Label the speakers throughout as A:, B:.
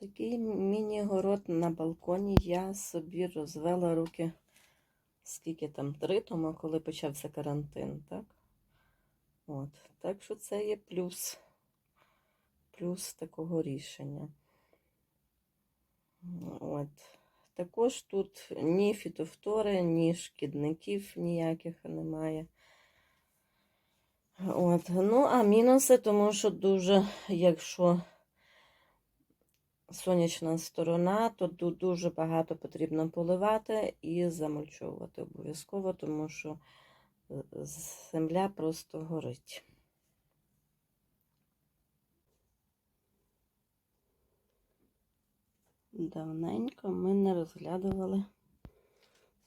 A: Такий міні-город на балконі я собі розвела руки, скільки там, три тому, коли почався карантин, так? От. Так що це є плюс. Плюс такого рішення. От. Також тут ні фітофтори, ні шкідників ніяких немає. От. Ну, а мінуси, тому що дуже, якщо сонячна сторона, то ду- дуже багато потрібно поливати і замульчовувати обов'язково, тому що е, земля просто горить. Давненько ми не розглядували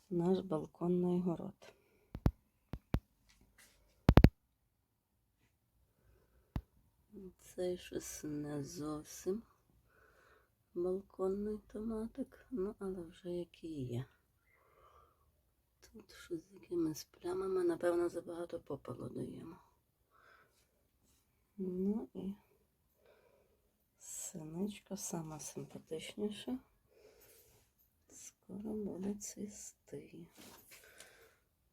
A: наш балконний город. Це щось не зовсім балконний томатик, ну але вже який є. Тут щось з якимись плямами, напевно, забагато попелу даємо. Ну і синичка сама симпатичніша. Скоро буде цвісти.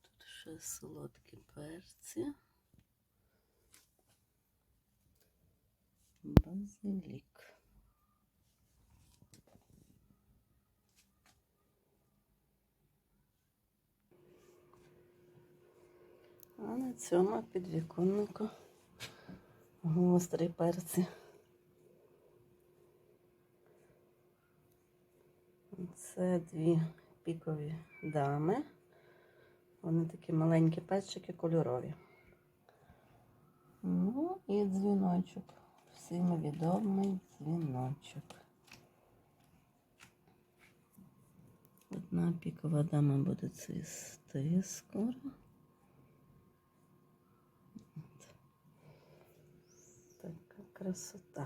A: Тут ще солодкі перці. Базилік. А на цьому підвіконнику гострі перці. Це дві пікові дами. Вони такі маленькі перчики кольорові. Ну і дзвіночок. Всім відомий дзвіночок. Одна пікова дама буде цвісти скоро. Krasota.